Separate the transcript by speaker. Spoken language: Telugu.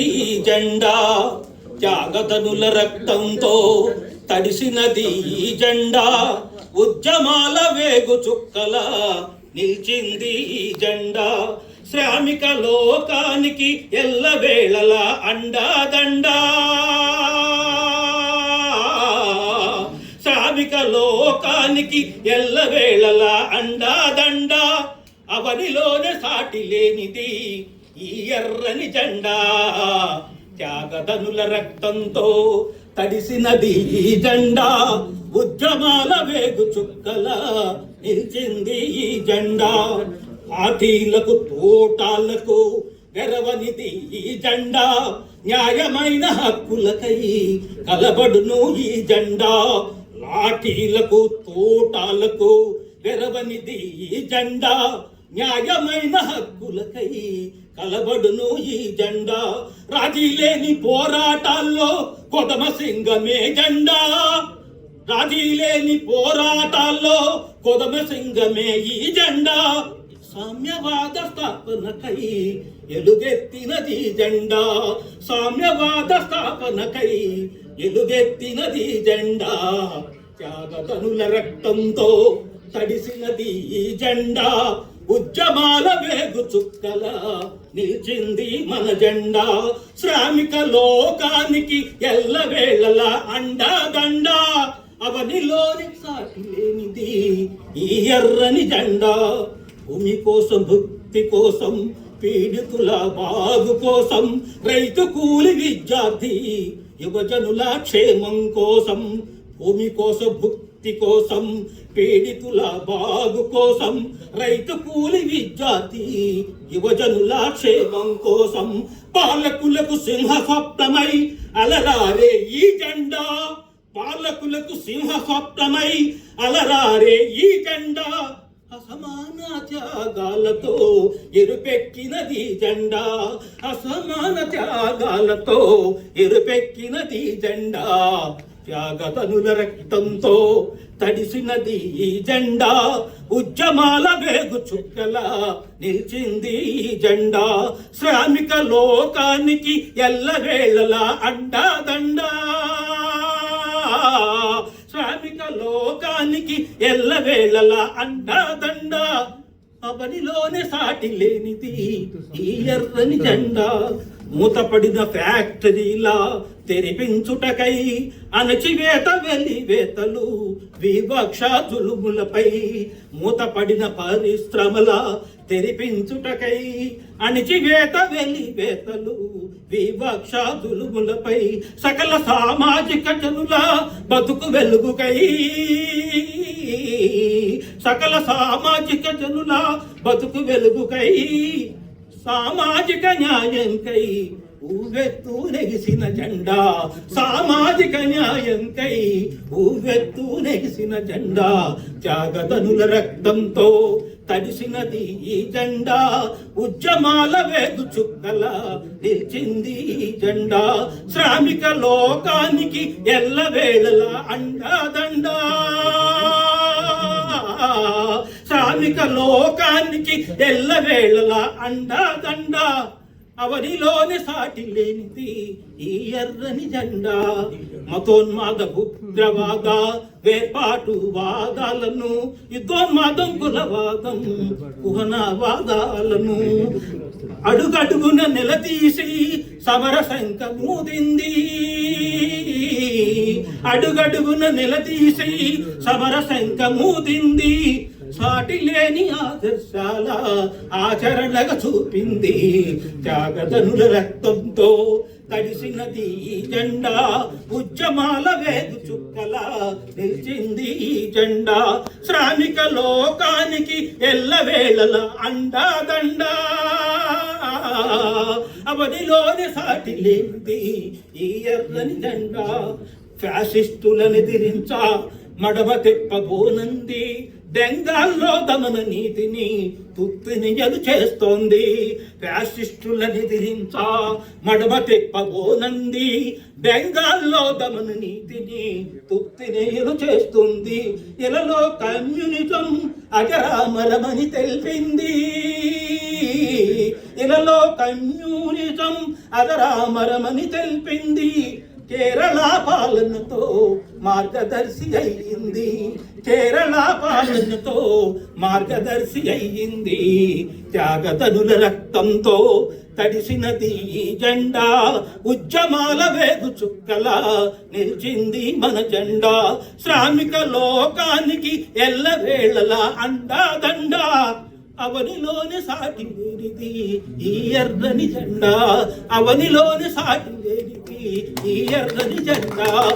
Speaker 1: ఈ జెండా త్యాగతనుల రక్తంతో తడిసినది ఈ జెండా. ఉద్యమాల వేగు చుక్కల నిలిచింది ఈ జెండా. శ్రామిక లోకానికి ఎల్లవేళల అండాదండ. శ్రామిక లోకానికి ఎల్లవేళల అండాదండ. అవనిలోనే సాటి లేనిది ఈ ఎర్రని జెండా త్యాగధనుల రక్తంతో తడిసినది ఈ జెండా ఉద్యమాల వేగు చుక్కల నిలిచింది ఈ జెండా. పార్టీలకు తోటాలకు గెరవనిది ఈ జెండా న్యాయమైన హక్కులకై కలబడును ఈ జెండా. లాఠీలకు తోటాలకు గెరవనిది ఈ జెండా న్యాయమైన హక్కులకై కలబడును ఈ జెండా. రాజీ లేని పోరాటాల్లో కొదమ సింగమే జెండా. రాజీ లేని పోరాటాల్లో కొదమ సింగమే ఈ జెండా. సామ్యవాద స్థాపనకై ఎలుగెత్తినది జెండా. సామ్యవాద స్థాపనకై ఎలుగెత్తినది జెండా. త్యాగతనుల రక్తంతో తడిసినది ఈ జెండా. ఉద్యమాల వేగు చుక్కల నిలిచింది మన జెండా. శ్రామిక లోకానికి ఎల్లవేళల అండదండ. అవనిలోని సాటి లేనిది ఈ ఎర్రని జెండా. భూమి కోసం భక్తి కోసం పీడితుల బాగు కోసం రైతు కూలి విద్యార్థి యువజనుల క్షేమం కోసం భూమి కోసం భుక్తి కోసం పీడితుల బాగు కోసం రైతు కూలి విద్యార్థి యువజనుల క్షేమం కోసం పాలకులకు సింహ అలరారే ఈ జెండా. పాలకులకు సింహ అలరారే ఈ జెండా. అసమాన త్యాగాలతో ఎరుపెక్కినది జెండా. అసమాన త్యాగాలతో ఎరుపెక్కినది జెండా. త్యాగతనుల రక్తంతో తడిసినది ఈ జెండా ఉద్యమాల వేగు చుక్కల నిలిచింది ఈ జెండా. శ్రామిక లోకానికి ఎల్లవేళలా అండాదండా శ్రామిక లోకానికి ఎల్లవేళలా అండాదండ అవనిలోనే సాటి లేనిది ఈ ఎర్రని జెండా. మూతపడిన ఫ్యాక్టరీలా తెరిపించుటకై అణచివేత వెలివేతలు వివక్ష జులుములపై మూతపడిన పరిశ్రమల తెరిపించుటకై అణిచివేత వెలివేతలు వివక్ష జులుములపై సకల సామాజిక జనుల బతుకు వెలుగుకై సకల సామాజిక జనుల బతుకు వెలుగుకై సామాజిక న్యాయంకై ఊవెత్తు నెగిసిన జెండా. సామాజిక న్యాయంకై ఊవెత్తు నెగిసిన జెండా. జాగతనుల రక్తంతో తడిసినది ఈ జెండా. ఉద్యమాల వేగు చుక్కల నిలిచింది ఈ జెండా. శ్రామిక లోకానికి ఎల్లవేళల అండాదండా. శ్రామిక లోకానికి ఎల్లవేళల అండాదండ అవనిలోని సాటి లేనిది ఈ ఎర్రని జెండా. మతోన్మాద ఉగ్రవాద వేర్పాటు వాదాలను యుద్ధోన్మాదం కులవాదం కుహనవాదాలను. అడుగడుగున నిలదీసి సమర శంఖ మూదింది. అడుగడుగున నిలదీసి సమర శంఖ మూదింది. సాటి లేని ఆదర్శాల ఆచరణగా చూపింది. త్యాగదనుల రక్తంతో తడిసినది ఈ జెండా ఉద్యమాల వేగు చుక్కల నిలిచింది ఈ జెండా. శ్రామిక లోకానికి ఎల్లవేళల అండాదండా. అవధిలోని సాటి లేనిది ఈ ఎర్రని జెండా. ఫ్యాసిస్టులను దిరించా మడవ తెప్పబోనంది బెంగాల్లో దమన నీతిని తుత్తినియలు చేస్తోంది. ఫ్యాసిస్టులని ఎదిరించా మడమ తెప్పబోనంది. బెంగాల్లో దమన నీతిని తుప్తినేలు చేస్తుంది. ఇలలో కమ్యూనిజం అజరామరమని తెలిపింది. ఇలలో కమ్యూనిజం అజరామరమని తెలిపింది. కేరళ పాలనతో మార్గదర్శి అయ్యింది. కేరళ పాలనతో మార్గదర్శి అయ్యింది. త్యాగతనుల రక్తంతో తడిసినది ఈ జెండా. ఉద్యమాల వేగు చుక్కల నిలిచింది మన జెండా. శ్రామిక లోకానికి ఎల్లవేళలా అండాదండా. అవనిలోని సాటి లేనిది ఈ ఎర్రని జెండా. అవనిలోని సాటి లేనిది ఈ ఎర్రని జెండా.